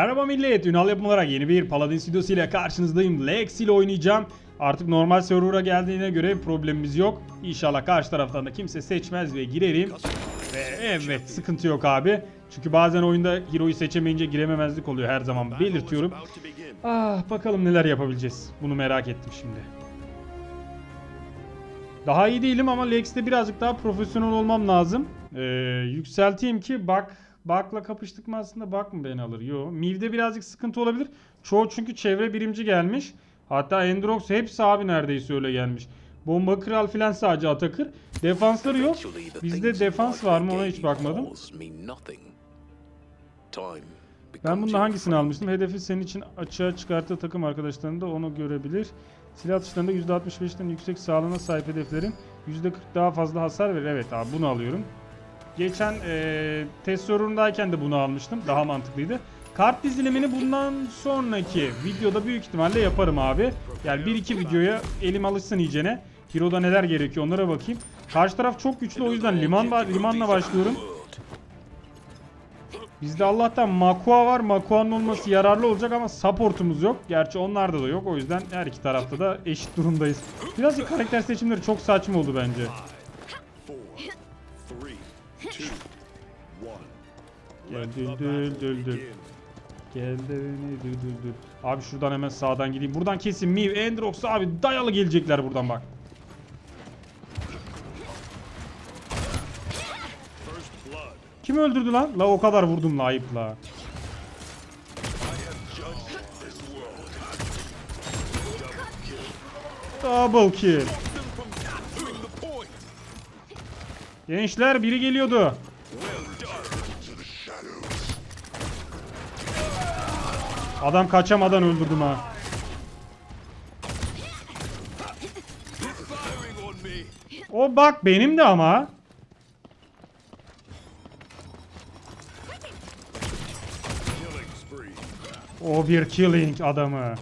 Merhaba millet, Ünal yapım olarak yeni bir Paladin stüdyosu ile karşınızdayım. Lex ile oynayacağım. Artık normal server'a geldiğine göre problemimiz yok. İnşallah karşı taraftan da kimse seçmez ve girerim. Ve evet sıkıntı yok abi. Çünkü bazen oyunda hero'yu seçemeyince girememezlik oluyor her zaman belirtiyorum. Ah bakalım neler yapabileceğiz. Bunu merak ettim şimdi. Daha iyi değilim ama Lex'te birazcık daha profesyonel olmam lazım. Ee, yükselteyim ki bak Bak'la kapıştık mı aslında Bak mı beni alır? Yo. Miv'de birazcık sıkıntı olabilir. Çoğu çünkü çevre birimci gelmiş. Hatta Endrox hepsi abi neredeyse öyle gelmiş. Bomba Kral filan sadece Atakır. Defansları yok. Bizde defans var mı ona hiç bakmadım. Ben bunun hangisini almıştım? Hedefi senin için açığa çıkarttığı takım arkadaşların da onu görebilir. Silah atışlarında %65'ten yüksek sağlığına sahip hedeflerin %40 daha fazla hasar verir. Evet abi bunu alıyorum. Geçen eee test sorunundayken de bunu almıştım. Daha mantıklıydı. Kart dizilimini bundan sonraki videoda büyük ihtimalle yaparım abi. Yani 1-2 videoya elim alışsın iyicene. Hero'da neler gerekiyor onlara bakayım. Karşı taraf çok güçlü o yüzden liman limanla başlıyorum. Bizde Allah'tan Makua var. Makua'nın olması yararlı olacak ama supportumuz yok. Gerçi onlarda da yok. O yüzden her iki tarafta da eşit durumdayız. Birazcık karakter seçimleri çok saçma oldu bence. Gel dül dül dül dül. Gel de beni dül dül dül. Abi şuradan hemen sağdan gideyim. Buradan kesin Miv, Endrox abi dayalı gelecekler buradan bak. Kim öldürdü lan? La o kadar vurdum la ayıp la. Double kill. Gençler biri geliyordu. Adam kaçamadan öldürdüm ha. O bak benim de ama. O bir killing adamı.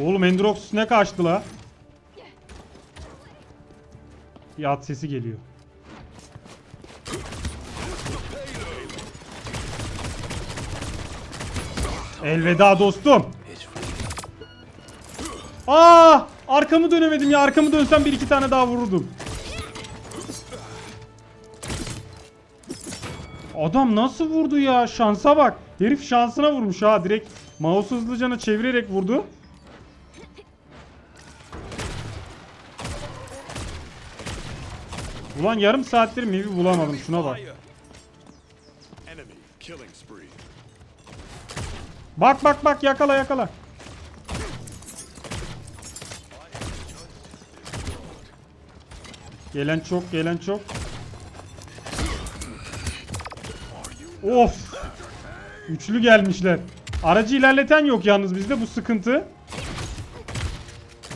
Oğlum Endrox ne kaçtı la? Bir at sesi geliyor. Elveda dostum. Aa! Arkamı dönemedim ya. Arkamı dönsem bir iki tane daha vururdum. Adam nasıl vurdu ya? Şansa bak. Herif şansına vurmuş ha. Direkt mouse hızlıcana çevirerek vurdu. Ulan yarım saattir Mivi bulamadım. Şuna bak. Bak bak bak yakala yakala. Gelen çok gelen çok. Of. Üçlü gelmişler. Aracı ilerleten yok yalnız bizde bu sıkıntı.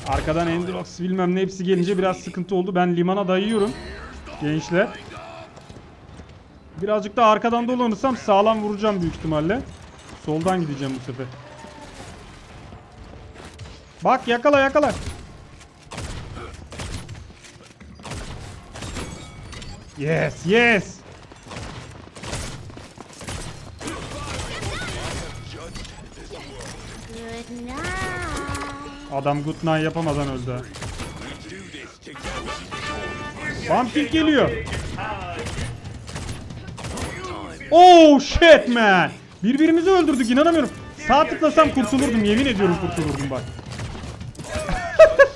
Arkadan Endrox bilmem ne hepsi gelince biraz sıkıntı oldu. Ben limana dayıyorum. Gençler. Birazcık da arkadan dolanırsam sağlam vuracağım büyük ihtimalle. Soldan gideceğim bu sefer. Bak yakala yakala. Yes yes. Adam good night yapamadan öldü. Vampir geliyor. Oh shit man. Birbirimizi öldürdük inanamıyorum. Sağ tıklasam kurtulurdum yemin ediyorum kurtulurdum bak.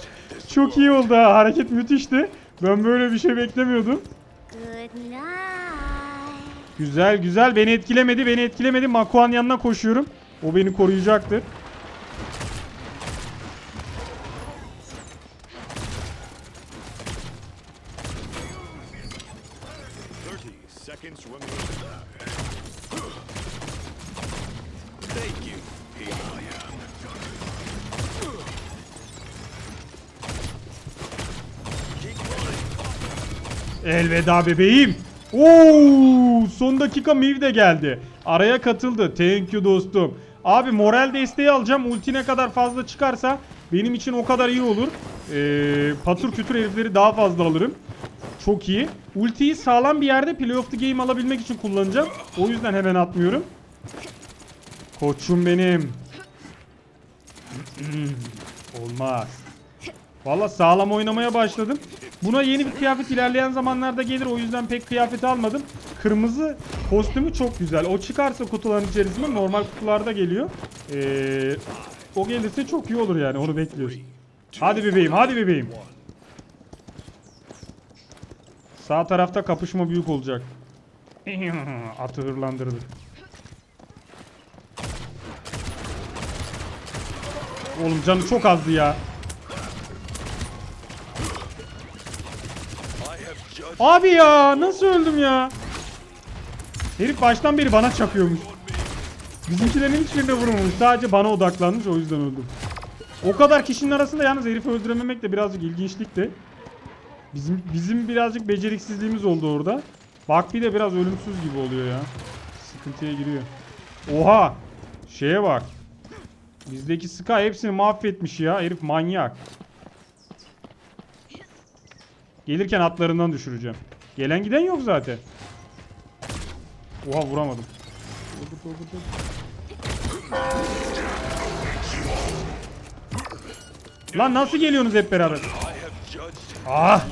Çok iyi oldu ha hareket müthişti. Ben böyle bir şey beklemiyordum. Güzel güzel beni etkilemedi beni etkilemedi. Makuan yanına koşuyorum. O beni koruyacaktır. Elveda bebeğim. Oo, son dakika Miv de geldi. Araya katıldı. Thank you dostum. Abi moral desteği alacağım. Ulti ne kadar fazla çıkarsa benim için o kadar iyi olur. Ee, patır kütür herifleri daha fazla alırım. Çok iyi. Ultiyi sağlam bir yerde play of the game alabilmek için kullanacağım. O yüzden hemen atmıyorum. Koçum benim. Olmaz. Valla sağlam oynamaya başladım. Buna yeni bir kıyafet ilerleyen zamanlarda gelir. O yüzden pek kıyafet almadım. Kırmızı kostümü çok güzel. O çıkarsa kutuların içerisinde normal kutularda geliyor. Ee, o gelirse çok iyi olur yani. Onu bekliyoruz. Hadi bebeğim, hadi bebeğim. Sağ tarafta kapışma büyük olacak. Atı hırlandırdı. Oğlum canı çok azdı ya. Abi ya nasıl öldüm ya? Herif baştan beri bana çakıyormuş. Bizimkilerin hiçbirine vurmamış. Sadece bana odaklanmış o yüzden öldüm. O kadar kişinin arasında yalnız herifi öldürememek de birazcık ilginçlikti. Bizim bizim birazcık beceriksizliğimiz oldu orada. Bak bir de biraz ölümsüz gibi oluyor ya. Sıkıntıya giriyor. Oha! Şeye bak. Bizdeki Sky hepsini mahvetmiş ya. Herif manyak. Gelirken atlarından düşüreceğim. Gelen giden yok zaten. Oha vuramadım. Dur, dur, dur, dur. Lan nasıl geliyorsunuz hep beraber? Ah!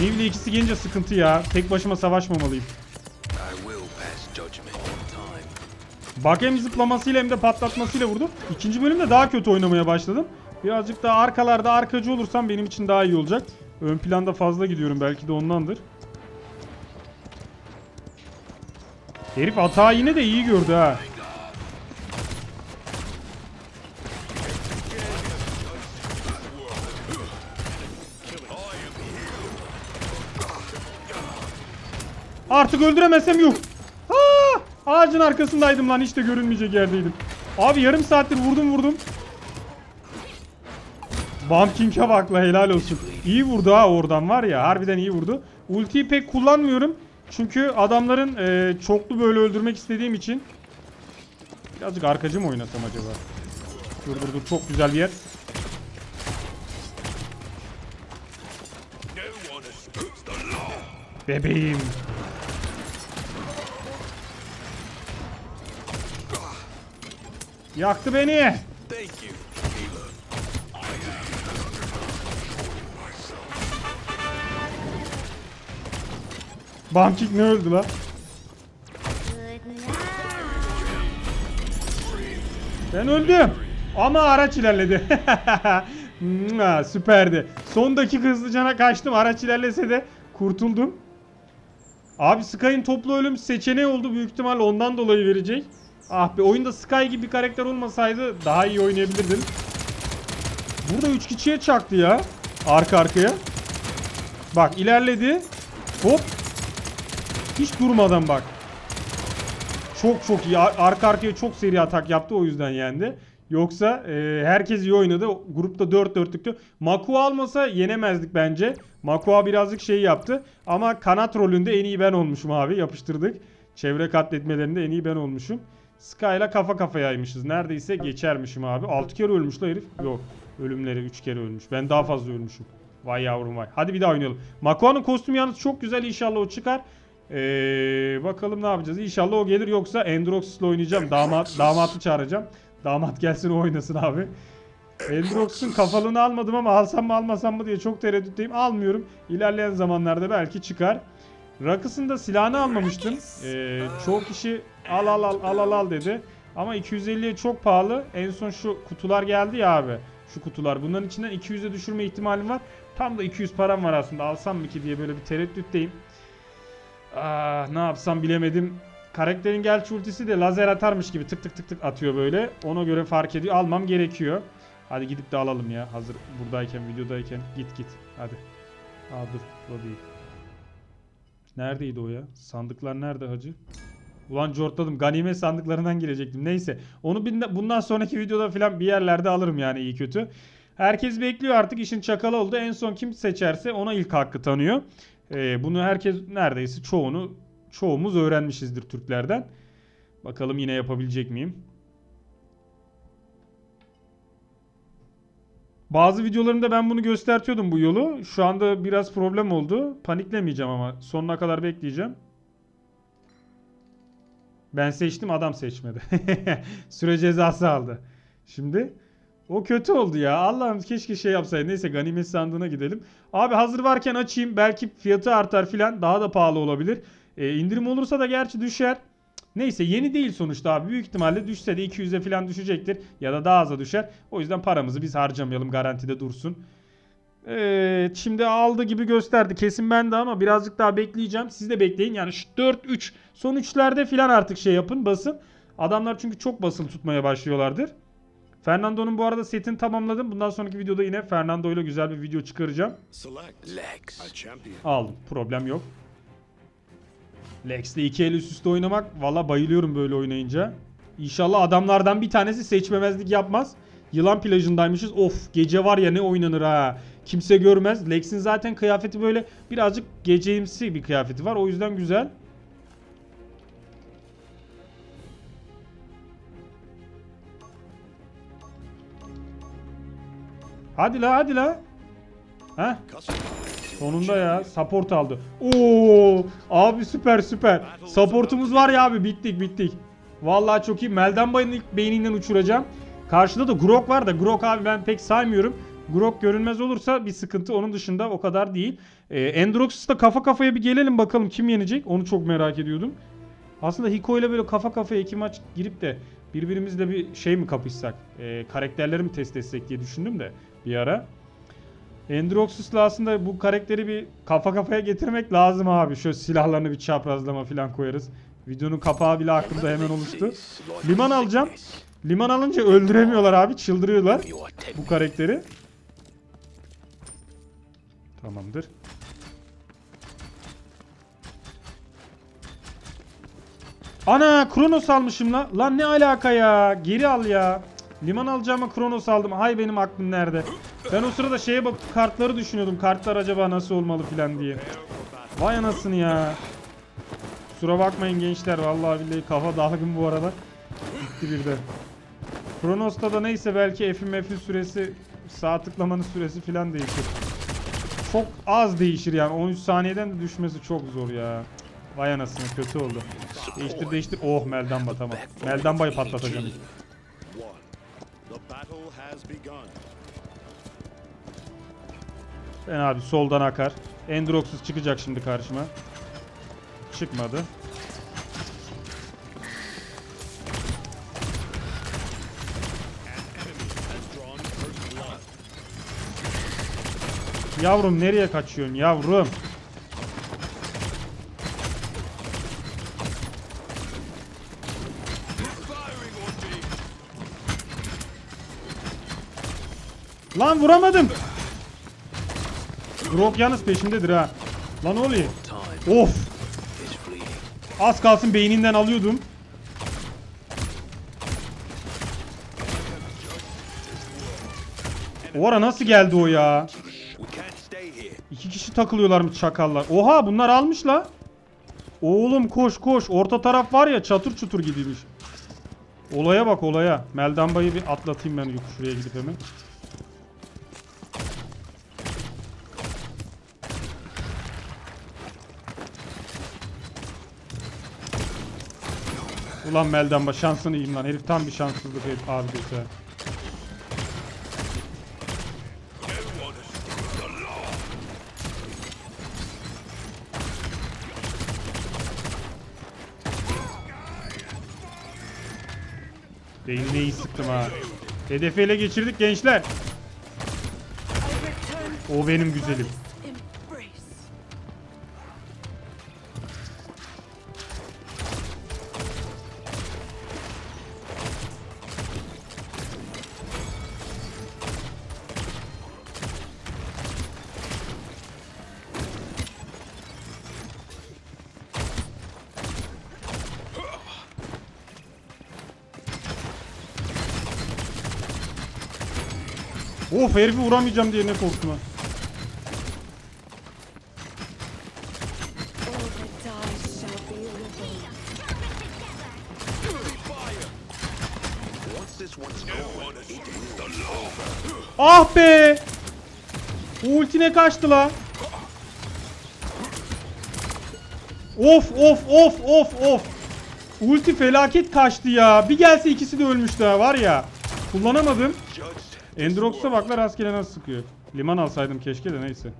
Nivli ikisi gelince sıkıntı ya. Tek başıma savaşmamalıyım. Bak hem zıplamasıyla hem de patlatmasıyla vurdum. İkinci bölümde daha kötü oynamaya başladım. Birazcık daha arkalarda arkacı olursam benim için daha iyi olacak. Ön planda fazla gidiyorum belki de ondandır. Herif hata yine de iyi gördü ha. Artık öldüremezsem yuh. Aa, ağacın arkasındaydım lan hiç de görünmeyecek yerdeydim. Abi yarım saattir vurdum vurdum. Bump King'e bak la helal olsun. İyi vurdu ha oradan var ya harbiden iyi vurdu. Ultiyi pek kullanmıyorum. Çünkü adamların e, çoklu böyle öldürmek istediğim için. Birazcık arkacı mı oynasam acaba? Dur dur dur çok güzel bir yer. Bebeğim. Yaktı beni. Bumkick ne öldü la? Good night. Ben öldüm. Ama araç ilerledi. Süperdi. Son dakika hızlıcana kaçtım. Araç ilerlese de kurtuldum. Abi Sky'ın toplu ölüm seçeneği oldu. Büyük ihtimal ondan dolayı verecek. Ah be oyunda Sky gibi bir karakter olmasaydı daha iyi oynayabilirdim. Burada 3 kişiye çaktı ya. Arka arkaya. Bak ilerledi. Hop. Hiç durmadan bak. Çok çok iyi. Ar- Arka arkaya çok seri atak yaptı o yüzden yendi. Yoksa e, herkes iyi oynadı. Grupta 4 dörtlüktü. Makua almasa yenemezdik bence. Makua birazcık şey yaptı. Ama kanat rolünde en iyi ben olmuşum abi. Yapıştırdık. Çevre katletmelerinde en iyi ben olmuşum. Sky'la kafa kafayaymışız. Neredeyse geçermişim abi. 6 kere ölmüş la herif. Yok. Ölümleri 3 kere ölmüş. Ben daha fazla ölmüşüm. Vay yavrum vay. Hadi bir daha oynayalım. Makua'nın kostümü yalnız çok güzel. İnşallah o çıkar. Ee, bakalım ne yapacağız. İnşallah o gelir yoksa Endrox'la oynayacağım. Damat damatı çağıracağım. Damat gelsin o oynasın abi. Endrox'un kafalığını almadım ama alsam mı almasam mı diye çok tereddütteyim. Almıyorum. İlerleyen zamanlarda belki çıkar. Rakıs'ın da silahını almamıştım. Ee, çoğu kişi al al al al al al dedi. Ama 250'ye çok pahalı. En son şu kutular geldi ya abi. Şu kutular. Bunların içinden 200'e düşürme ihtimalim var. Tam da 200 param var aslında. Alsam mı ki diye böyle bir tereddütteyim. Ah, ne yapsam bilemedim. Karakterin gerçi ultisi de lazer atarmış gibi tık tık tık tık atıyor böyle. Ona göre fark ediyor. Almam gerekiyor. Hadi gidip de alalım ya. Hazır buradayken, videodayken. Git git. Hadi. Aa dur. O değil. Neredeydi o ya? Sandıklar nerede hacı? Ulan cortladım. Ganimet sandıklarından girecektim. Neyse. Onu bundan sonraki videoda falan bir yerlerde alırım yani iyi kötü. Herkes bekliyor artık işin çakalı oldu. En son kim seçerse ona ilk hakkı tanıyor. Ee, bunu herkes neredeyse çoğunu çoğumuz öğrenmişizdir Türklerden. Bakalım yine yapabilecek miyim? Bazı videolarımda ben bunu göstertiyordum bu yolu. Şu anda biraz problem oldu. Paniklemeyeceğim ama sonuna kadar bekleyeceğim. Ben seçtim adam seçmedi. Süre cezası aldı. Şimdi o kötü oldu ya. Allah'ım keşke şey yapsaydı. Neyse ganimet sandığına gidelim. Abi hazır varken açayım. Belki fiyatı artar filan. Daha da pahalı olabilir. Ee, indirim olursa da gerçi düşer. Neyse yeni değil sonuçta abi. Büyük ihtimalle düşse de 200'e falan düşecektir. Ya da daha aza düşer. O yüzden paramızı biz harcamayalım. Garantide dursun. Evet şimdi aldı gibi gösterdi. Kesin bende ama birazcık daha bekleyeceğim. Siz de bekleyin. Yani şu 4-3 son 3'lerde filan artık şey yapın basın. Adamlar çünkü çok basılı tutmaya başlıyorlardır. Fernando'nun bu arada setini tamamladım. Bundan sonraki videoda yine Fernando ile güzel bir video çıkaracağım. Aldım. Problem yok. Lex'le iki el üst üste oynamak valla bayılıyorum böyle oynayınca. İnşallah adamlardan bir tanesi seçmemezlik yapmaz. Yılan plajındaymışız. Of gece var ya ne oynanır ha. Kimse görmez. Lex'in zaten kıyafeti böyle birazcık geceimsi bir kıyafeti var. O yüzden güzel. Hadi la hadi la. Your Sonunda ya support aldı. Oo abi süper süper. Supportumuz var ya abi bittik bittik. Vallahi çok iyi. Meldan Bay'ın ilk beyninden uçuracağım. Karşıda da Grok var da Grok abi ben pek saymıyorum. Grok görünmez olursa bir sıkıntı. Onun dışında o kadar değil. Ee, Endroxus'ta kafa kafaya bir gelelim bakalım kim yenecek. Onu çok merak ediyordum. Aslında Hiko ile böyle kafa kafaya iki maç girip de birbirimizle bir şey mi kapışsak, e, karakterleri mi test etsek diye düşündüm de bir ara. Endroxus'la aslında bu karakteri bir kafa kafaya getirmek lazım abi. Şöyle silahlarını bir çaprazlama falan koyarız. Videonun kapağı bile aklımda hemen oluştu. Liman alacağım. Liman alınca öldüremiyorlar abi. Çıldırıyorlar bu karakteri. Tamamdır. Ana Kronos almışım la. Lan ne alaka ya? Geri al ya. Liman alacağıma Kronos aldım. Hay benim aklım nerede? Ben o sırada şeye bak kartları düşünüyordum. Kartlar acaba nasıl olmalı filan diye. Vay anasını ya. Kusura bakmayın gençler. Vallahi billahi kafa dalgın bu arada. Gitti birden. Kronos'ta da neyse belki F'in F'in süresi sağ tıklamanın süresi filan değişir. Çok az değişir yani. 13 saniyeden de düşmesi çok zor ya. Vay anasını kötü oldu. Değiştir değiştir. Oh Meldamba tamam. Meldamba'yı patlatacağım. Ben abi soldan akar. Endroxus çıkacak şimdi karşıma. Çıkmadı. Yavrum nereye kaçıyorsun yavrum? Lan vuramadım. Grok yalnız peşimdedir ha. Lan oluyor? Of. Az kalsın beyninden alıyordum. O ara nasıl geldi o ya? İki kişi takılıyorlarmış çakallar. Oha bunlar almış la. Oğlum koş koş. Orta taraf var ya çatır çutur gidilmiş. Olaya bak olaya. Meldamba'yı bir atlatayım ben şuraya gidip hemen. Ulan Meldamba şansını yiyeyim lan. Herif tam bir şanssızlık herif abi götü. Beynine iyi sıktım ha. Hedefi ele geçirdik gençler. O benim güzelim. Of herifi vuramayacağım diye ne korktum ha. Ah be! Ultine kaçtı la. Of of of of of. Ulti felaket kaçtı ya. Bir gelse ikisi de ölmüş daha var ya. Kullanamadım. Judged. Endrox'a bak la rastgele nasıl sıkıyor. Liman alsaydım keşke de neyse.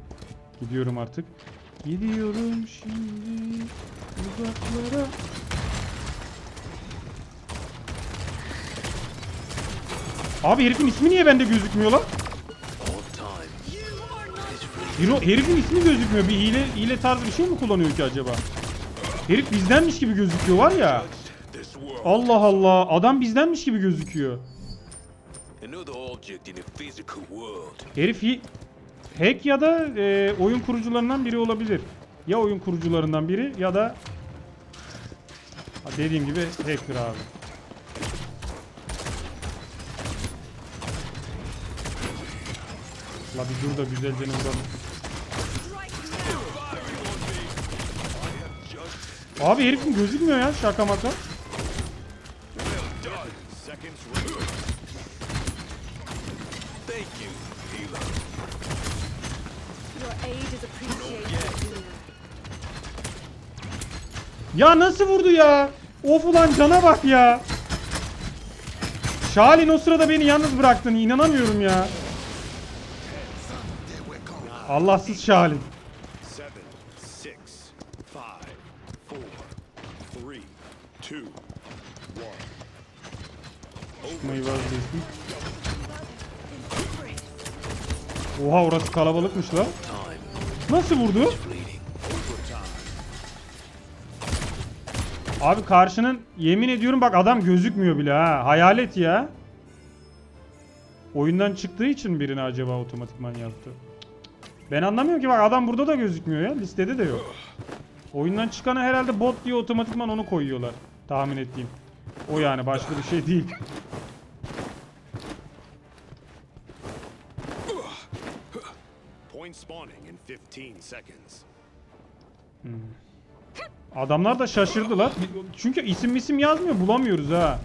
Gidiyorum artık. Gidiyorum şimdi uzaklara. Abi herifin ismi niye bende gözükmüyor lan? Hero, herifin ismi gözükmüyor. Bir hile, hile tarzı bir şey mi kullanıyor ki acaba? Herif bizdenmiş gibi gözüküyor var ya. Allah Allah. Adam bizdenmiş gibi gözüküyor. Herif hack ya da e, oyun kurucularından biri olabilir. Ya oyun kurucularından biri ya da dediğim gibi hacker abi. La bir dur da güzelce vuralım. Abi herifin gözükmüyor ya şaka maka. Ya nasıl vurdu ya? Of ulan cana bak ya. Şalin o sırada beni yalnız bıraktın. inanamıyorum ya. Allahsız Şalin. Çıkmayı vazgeçtim. Oha orası kalabalıkmış la. Nasıl vurdu? Abi karşının yemin ediyorum bak adam gözükmüyor bile ha. Hayalet ya. Oyundan çıktığı için birini acaba otomatikman yaptı. Ben anlamıyorum ki bak adam burada da gözükmüyor ya. Listede de yok. Oyundan çıkanı herhalde bot diye otomatikman onu koyuyorlar. Tahmin ettiğim. O yani başka bir şey değil. Point spawning in 15 seconds. Adamlar da şaşırdılar. Çünkü isim isim yazmıyor bulamıyoruz ha.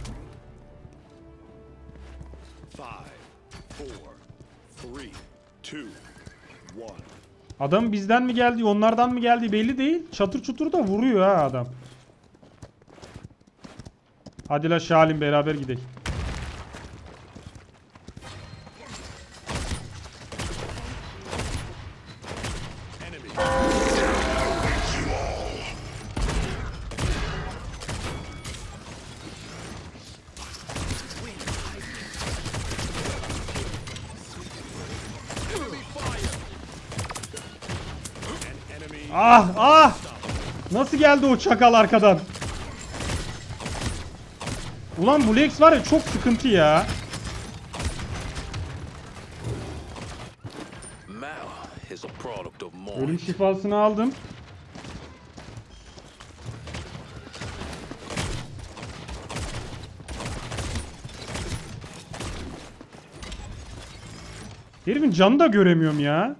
Adam bizden mi geldi onlardan mı geldi belli değil. Çatır çutur da vuruyor ha adam. Hadi la Şalim beraber gidelim. Ah ah! Nasıl geldi o çakal arkadan? Ulan bu Lex var ya çok sıkıntı ya. Ölüm şifasını aldım. Herifin canını da göremiyorum ya.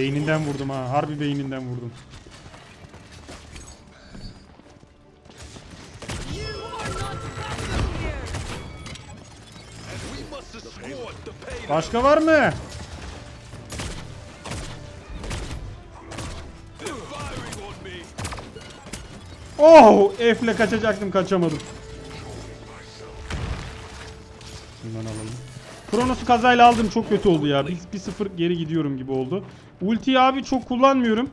Beyninden vurdum ha. Harbi beyninden vurdum. Başka var mı? Oh! F'le kaçacaktım kaçamadım. Kronos'u kazayla aldım çok kötü oldu ya. Bir sıfır geri gidiyorum gibi oldu. Ultiyi abi çok kullanmıyorum.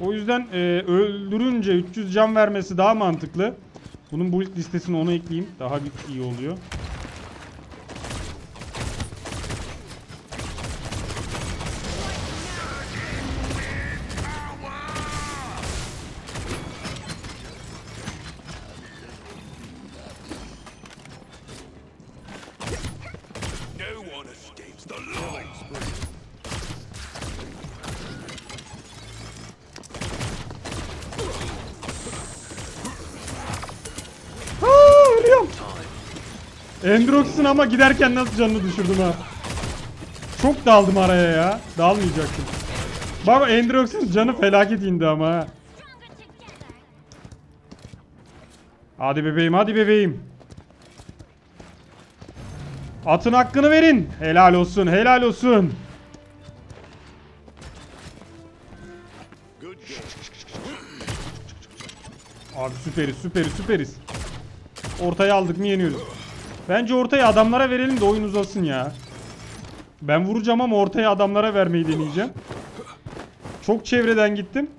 O yüzden e, öldürünce 300 can vermesi daha mantıklı. Bunun build listesine onu ekleyeyim. Daha iyi oluyor. No one escapes the law. Aa, ölüyorum. Endrox'un ama giderken nasıl canını düşürdüm ha. Çok daldım araya ya. Dalmayacaktım. Bak Endrox'un canı felaket indi ama ha. Hadi bebeğim hadi bebeğim. Atın hakkını verin. Helal olsun, helal olsun. Abi süperiz, süperiz, süperiz. Ortaya aldık mı yeniyoruz. Bence ortayı adamlara verelim de oyun uzasın ya. Ben vuracağım ama ortaya adamlara vermeyi deneyeceğim. Çok çevreden gittim.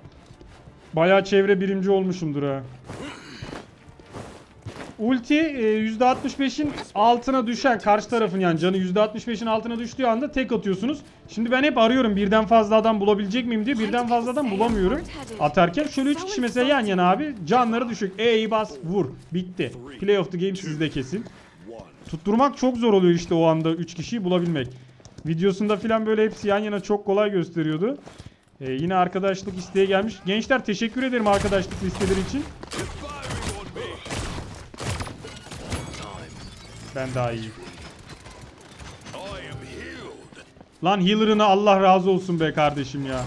Bayağı çevre birinci olmuşumdur ha. Ulti e, %65'in altına düşen karşı tarafın yani canı %65'in altına düştüğü anda tek atıyorsunuz. Şimdi ben hep arıyorum birden fazla adam bulabilecek miyim diye birden fazla adam bulamıyorum. Atarken şöyle 3 kişi mesela yan yana abi canları düşük. E'yi bas vur. Bitti. Play of the game sizde kesin. Tutturmak çok zor oluyor işte o anda 3 kişiyi bulabilmek. Videosunda filan böyle hepsi yan yana çok kolay gösteriyordu. Ee, yine arkadaşlık isteğe gelmiş. Gençler teşekkür ederim arkadaşlık listeleri için. Ben daha iyi. Lan healer'ına Allah razı olsun be kardeşim ya.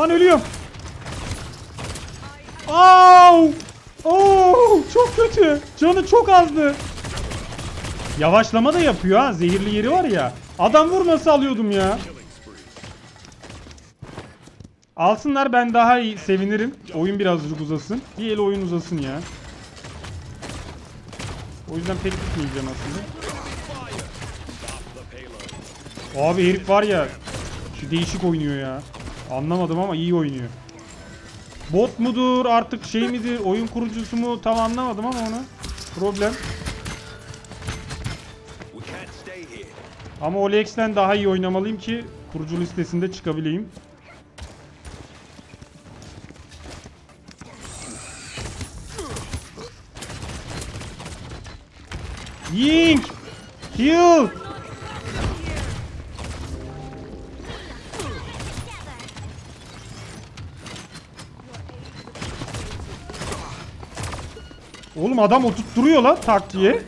Lan ölüyorum. Au! Oo, çok kötü. Canı çok azdı. Yavaşlama da yapıyor ha. Zehirli yeri var ya. Adam vurmasa alıyordum ya. Alsınlar ben daha iyi sevinirim. Oyun birazcık uzasın. El oyun uzasın ya. O yüzden pek gitmeyeceğim aslında. Abi herif var ya. Şu değişik oynuyor ya. Anlamadım ama iyi oynuyor. Bot mudur artık şey midir oyun kurucusu mu tam anlamadım ama onu. Problem. Ama Olex'ten daha iyi oynamalıyım ki kurucu listesinde çıkabileyim. Ying! Heal! Oğlum adam oturtturuyor lan tak diye.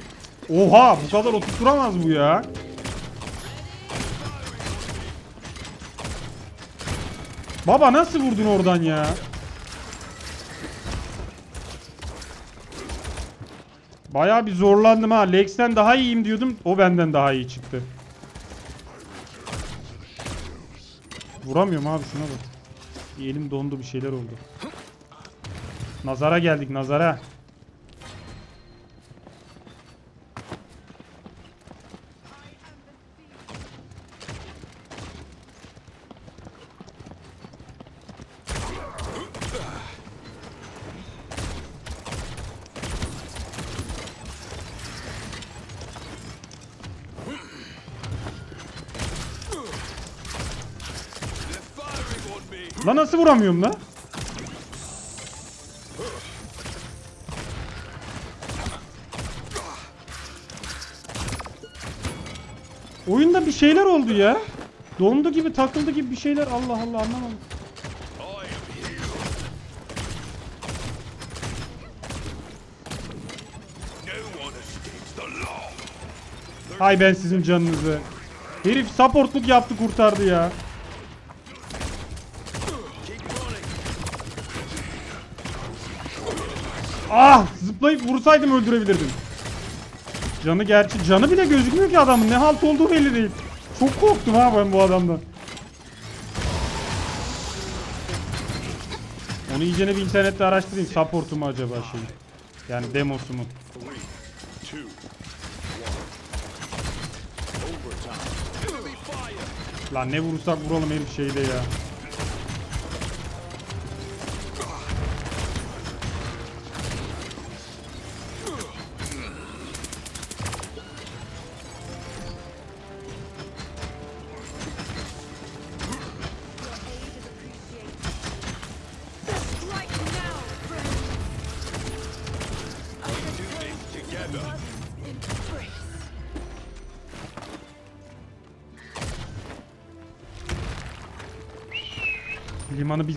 Oha bu kadar oturtturamaz bu ya. Baba nasıl vurdun oradan ya? Bayağı bir zorlandım ha. Lex'ten daha iyiyim diyordum. O benden daha iyi çıktı. Vuramıyorum abi şuna bak. Elim dondu bir şeyler oldu. Nazara geldik nazara. Firing on me. La nasıl vuramıyorum la? Oyunda bir şeyler oldu ya. Dondu gibi takıldı gibi bir şeyler. Allah Allah anlamadım. Hay ben sizin canınızı. Herif supportluk yaptı kurtardı ya. Ah zıplayıp vursaydım öldürebilirdim. Canı gerçi canı bile gözükmüyor ki adamın ne halt olduğu belli değil. Çok korktum ha ben bu adamdan. Onu iyicene bir internette araştırayım. Support'u mu acaba şey? Yani demosu mu? Lan ne vurursak vuralım herif şeyde ya.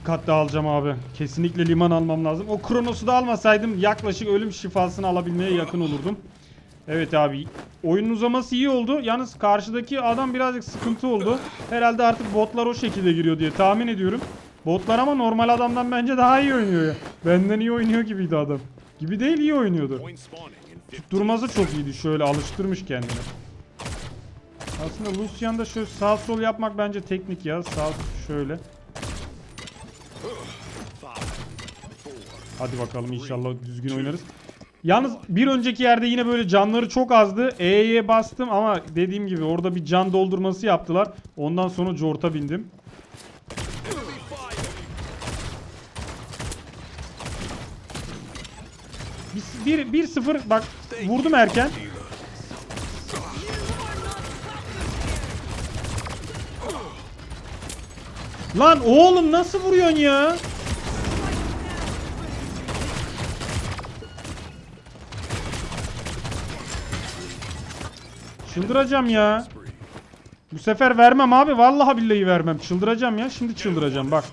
Daha alacağım abi. Kesinlikle liman almam lazım. O Kronos'u da almasaydım yaklaşık ölüm şifasını alabilmeye yakın olurdum. Evet abi. Oyunun uzaması iyi oldu. Yalnız karşıdaki adam birazcık sıkıntı oldu. Herhalde artık botlar o şekilde giriyor diye tahmin ediyorum. Botlar ama normal adamdan bence daha iyi oynuyor ya. Benden iyi oynuyor gibiydi adam. Gibi değil iyi oynuyordu. Point spawning in 15 Durması çok iyiydi. Şöyle alıştırmış kendini. Aslında Lucian'da şöyle sağ sol yapmak bence teknik ya. Sağ şöyle. Hadi bakalım inşallah düzgün oynarız. Yalnız bir önceki yerde yine böyle canları çok azdı. E'ye bastım ama dediğim gibi orada bir can doldurması yaptılar. Ondan sonra corta bindim. Bir, bir, 1-0 bak vurdum erken. Lan oğlum nasıl vuruyorsun ya? Çıldıracağım ya. Bu sefer vermem abi. Vallahi billahi vermem. Çıldıracağım ya. Şimdi çıldıracağım bak.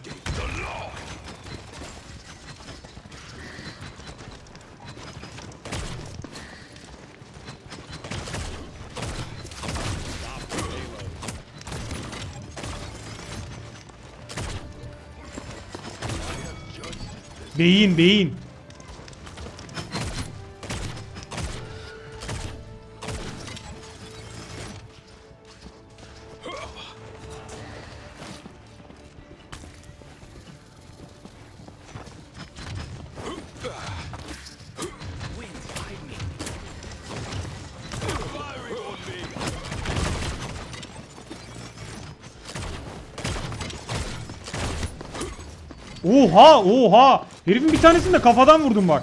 Beyin beyin. Oha. Herifin bir tanesini de kafadan vurdum bak.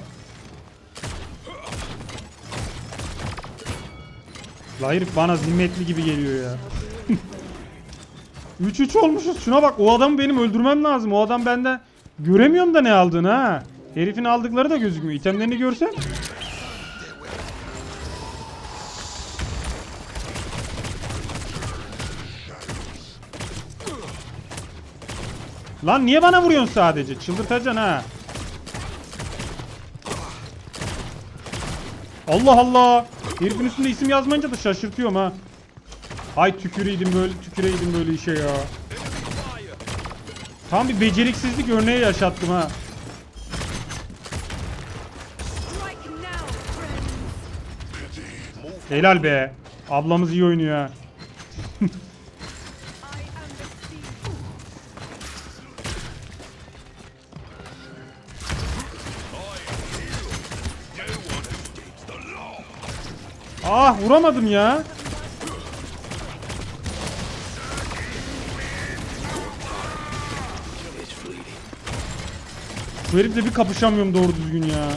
La herif bana zimmetli gibi geliyor ya. 3-3 olmuşuz. Şuna bak o adamı benim öldürmem lazım. O adam benden göremiyorum da ne aldığını ha. Herifin aldıkları da gözükmüyor. İtemlerini görsem. Lan niye bana vuruyorsun sadece? Çıldırtacaksın ha. Allah Allah. Herifin üstünde isim yazmayınca da şaşırtıyorum ha. Ay tüküreydim böyle tüküreydim böyle işe ya. Tam bir beceriksizlik örneği yaşattım ha. Helal be. Ablamız iyi oynuyor ha. Ah vuramadım ya. Bu herifle bir kapışamıyorum doğru düzgün ya.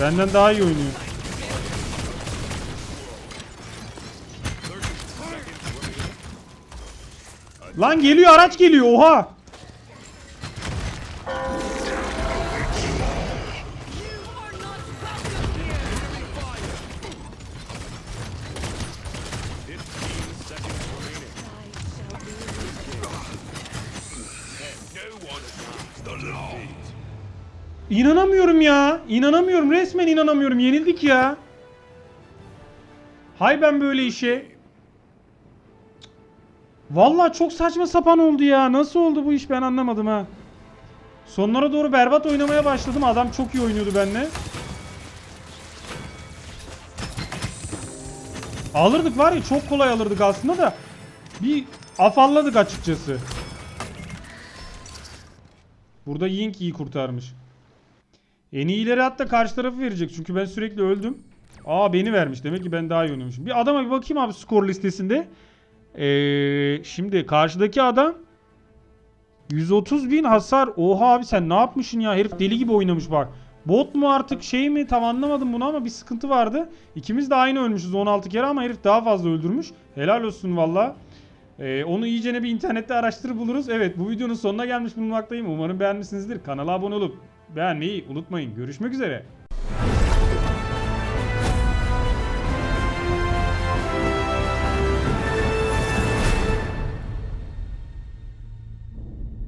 Benden daha iyi oynuyor. Lan geliyor araç geliyor oha. İnanamıyorum ya. İnanamıyorum. Resmen inanamıyorum. Yenildik ya. Hay ben böyle işe. Vallahi çok saçma sapan oldu ya. Nasıl oldu bu iş ben anlamadım ha. Sonlara doğru berbat oynamaya başladım. Adam çok iyi oynuyordu benimle. Alırdık var ya çok kolay alırdık aslında da. Bir afalladık açıkçası. Burada Yink iyi kurtarmış. En iyileri hatta karşı tarafı verecek. Çünkü ben sürekli öldüm. Aa beni vermiş. Demek ki ben daha iyi oynamışım. Bir adama bir bakayım abi skor listesinde. Ee, şimdi karşıdaki adam 130 bin hasar. Oha abi sen ne yapmışsın ya? Herif deli gibi oynamış bak. Bot mu artık şey mi tam anlamadım bunu ama bir sıkıntı vardı. İkimiz de aynı ölmüşüz 16 kere ama herif daha fazla öldürmüş. Helal olsun valla. Ee, onu iyicene bir internette araştırıp buluruz. Evet bu videonun sonuna gelmiş bulunmaktayım. Umarım beğenmişsinizdir. Kanala abone olup beğenmeyi unutmayın. Görüşmek üzere.